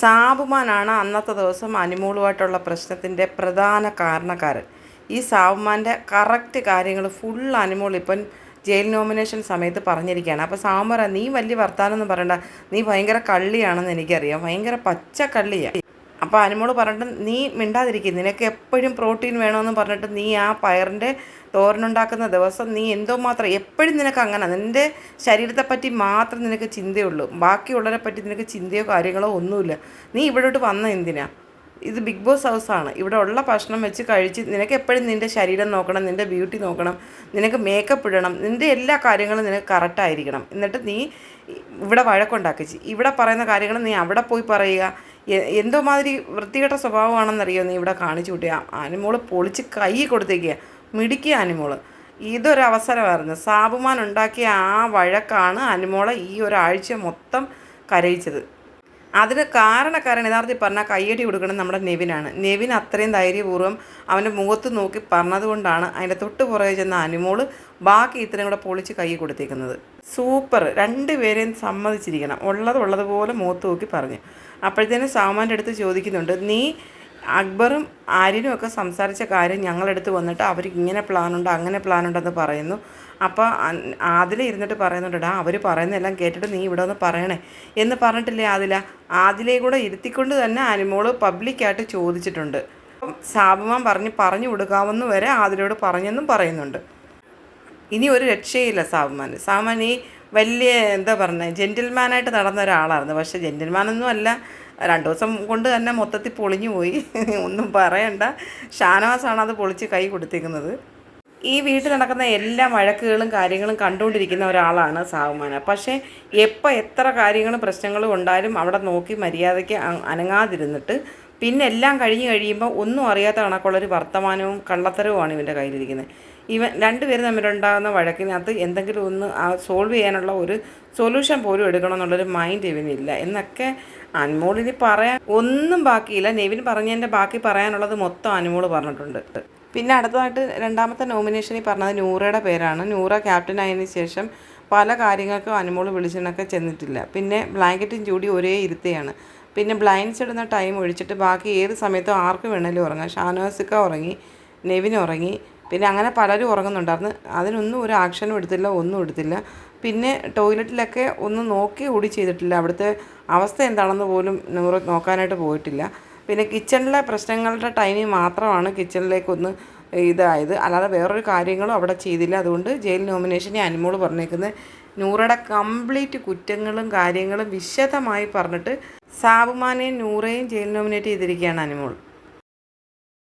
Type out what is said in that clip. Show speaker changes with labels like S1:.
S1: സാബുമാനാണ് അന്നത്തെ ദിവസം അനുമോളുമായിട്ടുള്ള പ്രശ്നത്തിന്റെ പ്രധാന കാരണക്കാരൻ. ഈ സാബുമാന്റെ കറക്റ്റ് കാര്യങ്ങൾ ഫുൾ അനുമോൾ ഇപ്പം ജയിൽ നോമിനേഷൻ സമയത്ത് പറഞ്ഞിരിക്കുകയാണ്. അപ്പോൾ സാമ്പറ നീ വലിയ വർത്താനൊന്നും പറയണ്ട. നീ ഭയങ്കര കള്ളിയാണെന്ന് എനിക്കറിയാം. ഭയങ്കര പച്ച കള്ളിയാണ് അപ്പോൾ അനുമോൾ പറഞ്ഞിട്ട് നീ മിണ്ടാതിരിക്കും. നിനക്ക് എപ്പോഴും പ്രോട്ടീൻ വേണമെന്ന് പറഞ്ഞിട്ട് നീ ആ പയറിന്റെ തോരനുണ്ടാക്കുന്ന ദിവസം നീ എന്തോ മാത്രം എപ്പോഴും നിനക്ക് അങ്ങനെ നിന്റെ ശരീരത്തെ പറ്റി മാത്രം നിനക്ക് ചിന്തയുള്ളൂ. ബാക്കിയുള്ളവരെ പറ്റി നിനക്ക് ചിന്തയോ കാര്യങ്ങളോ ഒന്നുമില്ല. നീ ഇവിടോട്ട് വന്ന എന്തിനാ? ഇത് ബിഗ് ബോസ് ഹൗസാണ് ഇവിടെ ഉള്ള ഭക്ഷണം വെച്ച് കഴിച്ച് നിനക്ക് എപ്പോഴും നിന്റെ ശരീരം നോക്കണം നിന്റെ ബ്യൂട്ടി നോക്കണം നിനക്ക് മേക്കപ്പ് ഇടണം നിന്റെ എല്ലാ കാര്യങ്ങളും നിനക്ക് കറക്റ്റായിരിക്കണം എന്നിട്ട് നീ ഇവിടെ വഴക്കുണ്ടാക്കിച്ച് ഇവിടെ പറയുന്ന കാര്യങ്ങൾ നീ അവിടെ പോയി പറയുക. എന്തോ മാതിരി വൃത്തികെട്ട സ്വഭാവമാണെന്നറിയോ നീ ഇവിടെ കാണിച്ചു കൂട്ടിയ? ആനിമോൾ പൊളിച്ച് കൈ കൊടുത്തേക്കുക മിടിക്കുക ആനിമോൾ. ഇതൊരവസരമായിരുന്നു. സാബുമാൻ ഉണ്ടാക്കിയ ആ വഴക്കാണ് അനിമോളെ ഈ ഒരാഴ്ച മൊത്തം കരയിച്ചത്. അതിന് കാരണക്കാരൻ യഥാർത്ഥത്തിൽ പറഞ്ഞാൽ കയ്യടി കൊടുക്കണം നമ്മുടെ നെവിനാണ്. നെവിൻ അത്രയും ധൈര്യപൂർവം അവന്റെ മുഖത്ത് നോക്കി പറഞ്ഞതുകൊണ്ടാണ് അതിന്റെ തൊട്ട് പുറകെ ചെന്ന അനുമോൾ ബാക്കി ഇത്രയും കൂടെ പൊളിച്ച് കൈ കൊടുത്തേക്കുന്നത്. സൂപ്പർ. രണ്ടുപേരെയും സമ്മതിച്ചിരിക്കണം. ഉള്ളത് ഉള്ളതുപോലെ മുഖത്ത് നോക്കി പറഞ്ഞു. അപ്പോഴത്തേനും സാമാന്റെ അടുത്ത് ചോദിക്കുന്നുണ്ട് നീ അക്ബറും ആര്യനും ഒക്കെ സംസാരിച്ച കാര്യം ഞങ്ങളെടുത്ത് വന്നിട്ട് അവർ ഇങ്ങനെ പ്ലാനുണ്ട് അങ്ങനെ പ്ലാനുണ്ടെന്ന് പറയുന്നു. അപ്പോൾ ആദില ഇരുന്നിട്ട് പറയുന്നുണ്ട് അവർ പറയുന്നതെല്ലാം കേട്ടിട്ട് നീ ഇവിടെ ഒന്ന് പറയണേ. എന്ന് പറഞ്ഞിട്ടില്ലേ ആദില? ആദിലയെ കൂടെ ഇരുത്തിക്കൊണ്ട് തന്നെ അനുമോൾ പബ്ലിക്കായിട്ട് ചോദിച്ചിട്ടുണ്ട്. സാബുമാൻ പറഞ്ഞ് പറഞ്ഞു കൊടുക്കാമെന്ന് വരെ ആദിലയോട് പറഞ്ഞെന്നും പറയുന്നുണ്ട്. ഇനി ഒരു രക്ഷയില്ല സാബുമാൻ സാബുമാൻ ഈ വലിയ എന്താ പറഞ്ഞത് ജെന്റിൽമാനായിട്ട് നടന്ന ഒരാളായിരുന്നു. പക്ഷേ ജെന്റിൽമാനൊന്നും അല്ല. രണ്ട് ദിവസം കൊണ്ട് തന്നെ മൊത്തത്തിൽ പൊളിഞ്ഞു പോയി. ഒന്നും പറയണ്ട. ഷാനവാസാണ് അത് പൊളിച്ച് കൈ കൊടുത്തിരിക്കുന്നത്. ഈ വീട്ടിൽ നടക്കുന്ന എല്ലാ വഴക്കുകളും കാര്യങ്ങളും കണ്ടുകൊണ്ടിരിക്കുന്ന ഒരാളാണ് സാവുമാന പക്ഷേ എപ്പോൾ എത്ര കാര്യങ്ങളും പ്രശ്നങ്ങളും ഉണ്ടായാലും അവിടെ നോക്കി മര്യാദയ്ക്ക് അനങ്ങാതിരുന്നിട്ട് പിന്നെ എല്ലാം കഴിഞ്ഞ് കഴിയുമ്പോൾ ഒന്നും അറിയാത്ത കണക്കുള്ളൊരു വർത്തമാനവും കള്ളത്തരവുമാണ് ഇവന്റെ കയ്യിലിരിക്കുന്നത്. ഇവൻ രണ്ടുപേരും തമ്മിലുണ്ടാകുന്ന വഴക്കിനകത്ത് എന്തെങ്കിലും ഒന്ന് സോൾവ് ചെയ്യാനുള്ള ഒരു സൊല്യൂഷൻ പോലും എടുക്കണം എന്നുള്ളൊരു മൈൻഡ് ഇവനില്ല. എന്നൊക്കെ അൻമോളിന് പറയാൻ ഒന്നും ബാക്കിയില്ല. നെവിൻ പറഞ്ഞതിന്റെ ബാക്കി പറയാനുള്ളത് മൊത്തം അനുമോൾ പറഞ്ഞിട്ടുണ്ട്. പിന്നെ അടുത്തതായിട്ട് രണ്ടാമത്തെ നോമിനേഷനിൽ പറഞ്ഞത് നൂറയുടെ പേരാണ്. നൂറ ക്യാപ്റ്റൻ ആയതിനു ശേഷം പല കാര്യങ്ങൾക്കും അനുമോൾ വിളിച്ചിട്ടൊക്കെ ചെന്നിട്ടില്ല. പിന്നെ ബ്ലാങ്കറ്റും ചൂടി ഒരേ ഇരുത്തയാണ്. പിന്നെ ബ്ലൈൻഡ്സ് ഇടുന്ന ടൈം ഒഴിച്ചിട്ട് ബാക്കി ഏത് സമയത്തും ആർക്ക് വേണേലും ഉറങ്ങാം. ഷാനോസിക്ക ഉറങ്ങി നെവിൻ ഉറങ്ങി പിന്നെ അങ്ങനെ പലരും ഉറങ്ങുന്നുണ്ടായിരുന്നു. അതിനൊന്നും ഒരു ആക്ഷനും എടുത്തില്ല ഒന്നും എടുത്തില്ല. പിന്നെ ടോയ്ലറ്റിലൊക്കെ ഒന്ന് നോക്കി കൂടി ചെയ്തിട്ടില്ല. അവിടുത്തെ അവസ്ഥ എന്താണെന്ന് പോലും നൂറ് നോക്കാനായിട്ട് പോയിട്ടില്ല. പിന്നെ കിച്ചണിലെ പ്രശ്നങ്ങളുടെ ടൈമിൽ മാത്രമാണ് കിച്ചണിലേക്കൊന്ന് ഇതായത്. അല്ലാതെ വേറൊരു കാര്യങ്ങളും അവിടെ ചെയ്തില്ല. അതുകൊണ്ട് ജയിൽ നോമിനേഷനെ അനുമോൾ പറഞ്ഞേക്കുന്നത് നൂറയുടെ കംപ്ലീറ്റ് കുറ്റങ്ങളും കാര്യങ്ങളും വിശദമായി പറഞ്ഞിട്ട് സാബുമാനെയും നൂറേയും ജയിൽ നോമിനേറ്റ് ചെയ്തിരിക്കുകയാണ് അനുമോൾ